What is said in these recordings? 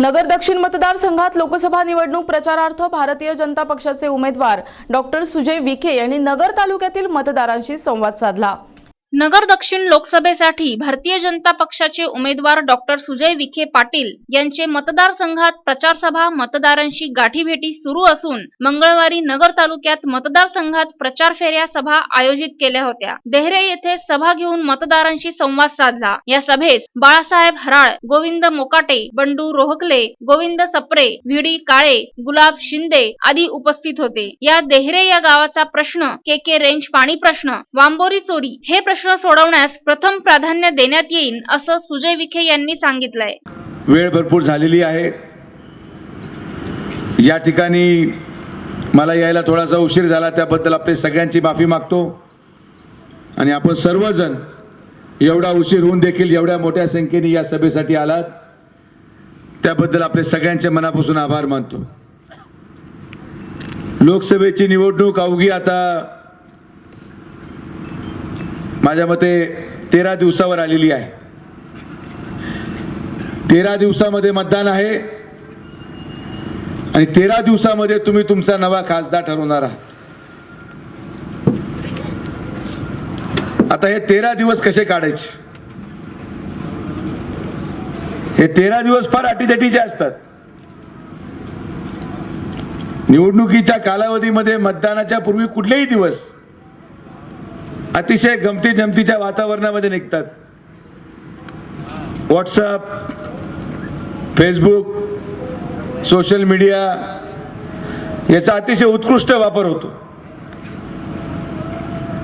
नगर दक्षिण मतदारसंघात लोकसभा निवडणूक प्रचारार्थ भारतीय जनता पक्षाचे उमेदवार डॉक्टर सुजय विखे यांनी नगर तालुक्यातील मतदारांशी संवाद साधला. नगर दक्षिण लोकसभेसाठी भारतीय जनता पक्षाचे उमेदवार डॉक्टर सुजय विखे पाटील यांचे मतदारसंघात प्रचार सभा मतदारांशी गाठीभेटी सुरू असून मंगळवारी नगर तालुक्यात मतदारसंघात प्रचार फेऱ्या सभा आयोजित केल्या होत्या. देहरे येथे सभा घेऊन मतदारांशी संवाद साधला. या सभेस बाळासाहेब हराळ गोविंद मोकाटे बंडू रोहकले गोविंद सप्रे व्हिडी काळे गुलाब शिंदे आदी उपस्थित होते. या देहरे या गावाचा प्रश्न के के रेंज पाणी प्रश्न वांबोरी चोरी हे प्रश्न सोडवण्यास प्रथम प्राधान्य देण्यात येईल असं सुजय विखे यांनी सांगितलंय. वेळ भरपूर झालेली आहे. या ठिकाणी मला यायला थोडासा उशीर झाला त्याबद्दल आपले सगळ्यांची माफी मागतो. आणि आपण सर्वजण एवढा उशीर होऊन देखील एवढ्या मोठ्या संख्येने या सभेसाठी आलात. त्याबद्दल आपले सगळ्यांचे मनापासून आभार मानतो. लोकसभेची निवडणूक अवघी आता माझ्या मते तेरा दिवसावर आलेली आहे. तेरा दिवसामध्ये मतदान आहे. आणि तेरा दिवसामध्ये तुम्ही तुमचा नवा खासदार ठरवणार आहात. आता हे तेरा दिवस कसे काढायचे? हे तेरा दिवस फार अटीतटीचे असतात. निवडणुकीच्या कालावधीमध्ये मतदानाच्या पूर्वी कुठलेही दिवस अतिशय गमती जमतीच्या वातावरणामध्ये निघतात. व्हॉट्सअप फेसबुक सोशल मीडिया याचा अतिशय उत्कृष्ट वापर होतो.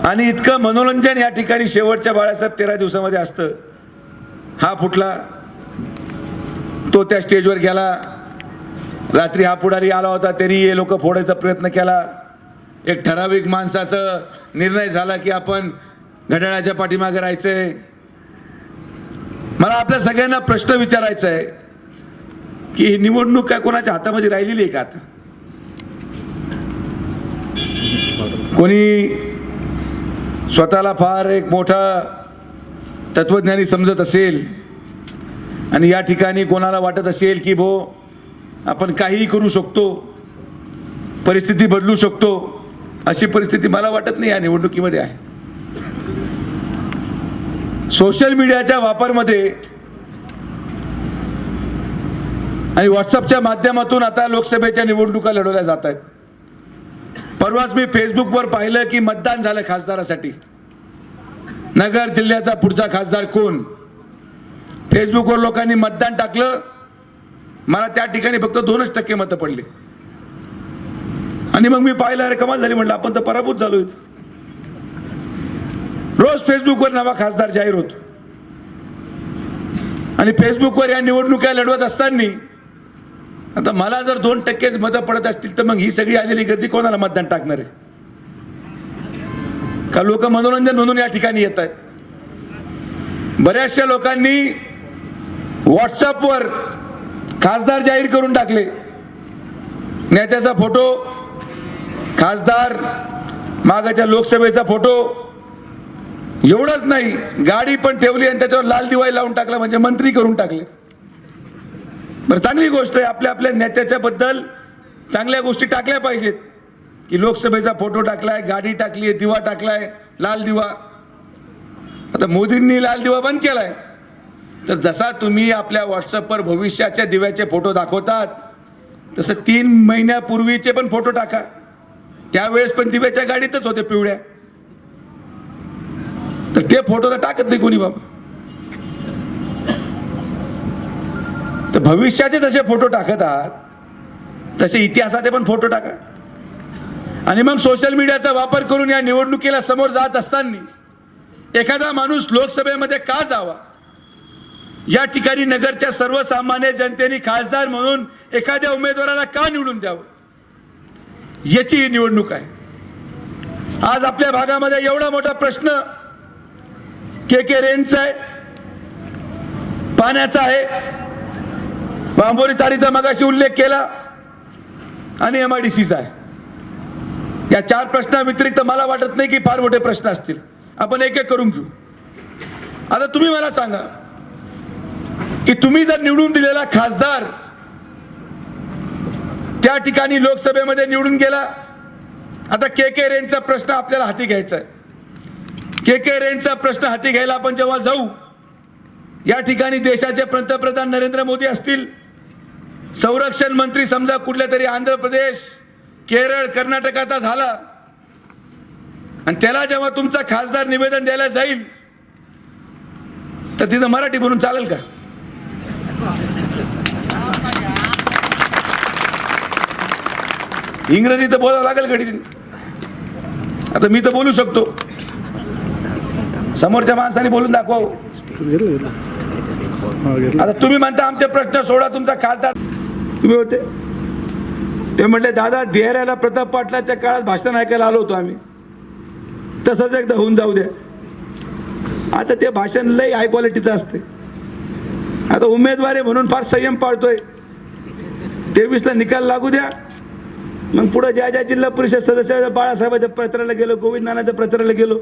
आणि इतकं मनोरंजन या ठिकाणी शेवटच्या बाळासाहेब तेरा दिवसामध्ये असतं. हा फुटला तो त्या स्टेजवर गेला. रात्री हा पुढारी आला होता तरी हे लोक फोडायचा प्रयत्न केला. एक ठराविक माणसाचं निर्णय झाला की आपण घड्याळाच्या पाठीमागे राहायचंय. मला आपल्या सगळ्यांना प्रश्न विचारायचा आहे की ही निवडणूक काय कोणाच्या हातामध्ये राहिलेली आहे का आता? कोणी स्वतःला फार एक मोठा तत्वज्ञानी समजत असेल आणि या ठिकाणी कोणाला वाटत असेल की भो आपण काहीही करू शकतो परिस्थिती बदलू शकतो अशी परिस्थिती मला वाटत नाही या निवडणुकीमध्ये आहे. सोशल मीडियाच्या वापरमध्ये आणि व्हॉट्सअपच्या माध्यमातून आता लोकसभेच्या निवडणुका लढवल्या जात आहेत. परवाच मी फेसबुकवर पाहिलं की मतदान झालं खासदारासाठी. नगर जिल्ह्याचा पुढचा खासदार कोण? फेसबुकवर लोकांनी मतदान टाकलं. मला त्या ठिकाणी फक्त दोनच टक्के मतं पडली. आणि मग मी पाहिलं अरे कमाल झाली म्हटलं आपण तर पराभूत झालो रोज फेसबुकवर नवा खासदार जाहीर होतो. आणि फेसबुकवर या निवडणुका लढवत असताना आता मला जर दोन टक्केच मतं पडत असतील तर मग ही सगळी आलेली गर्दी कोणाला मतदान टाकणार आहे? का लोक मनोरंजन म्हणून या ठिकाणी येत आहेत? बऱ्याचशा लोकांनी व्हॉट्सअपवर खासदार जाहीर करून टाकले. नेत्याचा फोटो खासदार मागाच्या लोकसभेचा फोटो एवढंच नाही गाडी पण ठेवली आणि त्याच्यावर लाल दिवाळी लावून टाकला म्हणजे मंत्री करून टाकले. बरं चांगली गोष्ट आहे आपल्या आपल्या नेत्याच्या बद्दल चांगल्या गोष्टी टाकल्या पाहिजेत. की लोकसभेचा फोटो टाकलाय गाडी टाकली आहे दिवा टाकलाय लाल दिवा. आता मोदींनी लाल दिवा बंद केलाय. तर जसा तुम्ही आपल्या व्हॉट्सअपवर भविष्याच्या दिव्याचे फोटो दाखवतात तसं तीन महिन्यापूर्वीचे पण फोटो टाका. त्यावेळेस पण दिव्याच्या गाडीतच होते पिवळ्या. तर ते फोटो तर टाकत नाही कोणी बाबा. तर भविष्याचे जसे फोटो टाकत आहात तसे इतिहासाचे पण फोटो टाका. आणि मग सोशल मीडियाचा वापर करून या निवडणुकीला समोर जात असताना एखादा माणूस लोकसभेमध्ये का जावा? या ठिकाणी नगरच्या सर्वसामान्य जनतेने खासदार म्हणून एखाद्या उमेदवाराला का निवडून द्यावं? याची ही निवडणूक आहे. आज आपल्या भागामध्ये एवढा मोठा प्रश्न के के रेंजचा आहे पाण्याचा आहे. बांबोरी चाळीचा मगाशी उल्लेख केला आणि एम आय डी सीचा आहे. या चार प्रश्नाव्यतिरिक्त मला वाटत नाही की फार मोठे प्रश्न असतील. आपण एक एक करून घेऊ. आता तुम्ही मला सांगा की तुम्ही जर निवडून दिलेला खासदार त्या ठिकाणी लोकसभेमध्ये निवडून गेला. आता के के रेंजचा प्रश्न आपल्याला हाती घ्यायचा आहे. के के रेंजचा प्रश्न हाती घ्यायला आपण जेव्हा जाऊ या ठिकाणी देशाचे पंतप्रधान नरेंद्र मोदी असतील. संरक्षण मंत्री समजा कुठल्या तरी आंध्र प्रदेश केरळ कर्नाटकाचा झाला. आणि त्याला जेव्हा तुमचा खासदार निवेदन द्यायला जाईल तर तिथं मराठी बोलून चालेल का? इंग्रजी तर बोलावं लागेल घडी आता मी तर बोलू शकतो. समोरच्या माणसाने बोलून दाखवावं. आता तुम्ही म्हणता आमचे प्रश्न सोडा तुमचा खासदार. तुम्ही होते. ते म्हटले दादा देहऱ्याला प्रताप पाटलाच्या काळात भाषण ऐकायला आलो होतो आम्ही. तसंच एकदा होऊन जाऊ द्या. आता ते भाषण लई हाय क्वालिटीचं असते आता उमेदवारी म्हणून फार संयम पाळतोय. तेवीसला निकाल लागू द्या. मग पुढं ज्या ज्या जिल्हा परिषद सदस्या बाळासाहेबाच्या प्रचाराला गेलो गोविंद नानाच्या प्रचाराला गेलो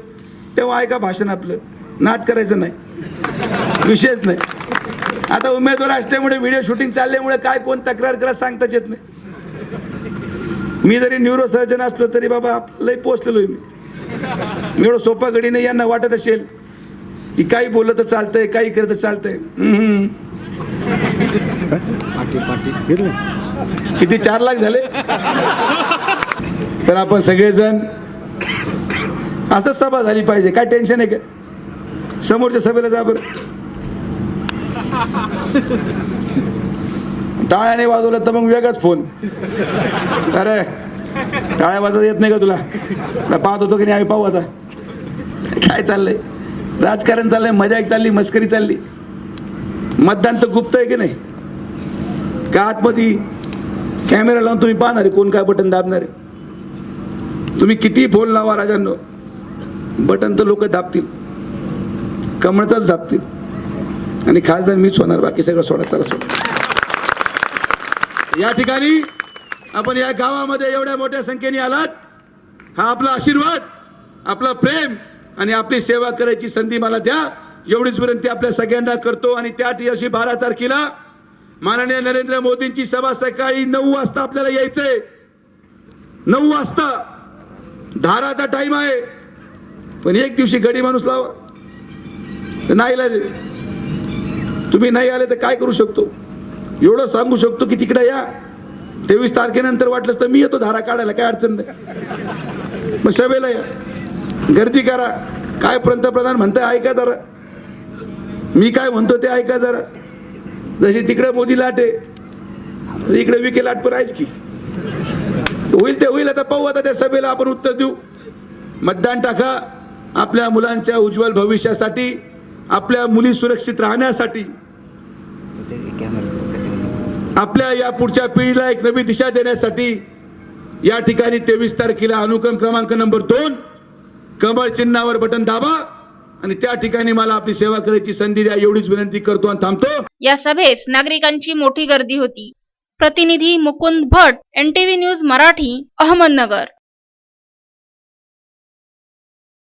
तेव्हा ऐका भाषण आपलं. नाद करायचं नाही. विषयच नाही. आता उमेदवार असल्यामुळे व्हिडिओ शूटिंग चालल्यामुळे काय कोण तक्रार करा सांगताच येत नाही. मी जरी न्यूरो सर्जन असलो तरी बाबा लई पोचलेलो आहे मी. मी एवढं सोपा घडीने यांना वाटत असेल. की काही बोललं तर चालतंय काही करत चालतंय. हम्म. घेतले. किती? चार लाख झाले? तर आपण सगळेजण असंच सभा झाली पाहिजे. काय टेन्शन आहे का? समोरच्या सभेला जा बरं. टाळ्याने वाजवलं तर मग वेगळाच फोन. अरे टाळ्या वाजवता येत नाही का तुला? पाहत होतो की नाही? पाहू आता. काय चाललंय? राजकारण चाललंय मजा एक चालली मस्करी चालली. मतदान तर गुप्त आहे की नाही? का आतमध्ये कॅमेरा लावून तुम्ही पाहणार आहे कोण काय बटन दाबणार आहे? तुम्ही किती फोन लावा राजांनो बटन तर लोक दाबतील. कमळतच दाबतील. आणि खासदार मीच होणार बाकी सगळं सोडा चला सोडा. या ठिकाणी आपण या गावामध्ये एवढ्या मोठ्या संख्येने आलात. हा आपला आशीर्वाद आपला प्रेम आणि आपली सेवा करायची संधी मला द्या. एवढीच विनंती आपल्या सगळ्यांना करतो आणि त्या दिवशी बारा तारखेला माननीय नरेंद्र मोदींची सभा सकाळी नऊ वाजता आपल्याला यायचंय. नऊ वाजता. धाराचा टाइम आहे. पण एक दिवशी गडी माणूस लावा. तर नाही तुम्ही नाही आले तर काय करू शकतो? एवढं सांगू शकतो की तिकडे या. तेवीस तारखेनंतर वाटलंच तर मी येतो धारा काढायला काय अडचण नाही. मग सभेला या. गर्दी करा. काय पंतप्रधान म्हणताय ऐका जरा. मी काय म्हणतो ते ऐका जरा. जशी तिकडे मोदी लाट आहे इकडे विके लाट पण आहेच की. होईल ते होईल आता पाहू आता त्या सभेला आपण उत्तर देऊ. मतदान टाका आपल्या मुलांच्या उज्ज्वल भविष्यासाठी आपल्या मुली सुरक्षित राहण्यासाठी. आपल्या या पुढच्या पिढीला एक नवी दिशा देण्यासाठी या ठिकाणी तेवीस तारखेला अनुक्रम क्रमांक नंबर दोन कमळ चिन्हावर बटन दाबा. आणि त्या ठिकाणी मला आपली सेवा करायची संधी द्या एवढीच विनंती करतो आणि थांबतो. या सभेस नागरिकांची मोठी गर्दी होती. प्रतिनिधी मुकुंद भट एनटीव्ही न्यूज मराठी अहमदनगर.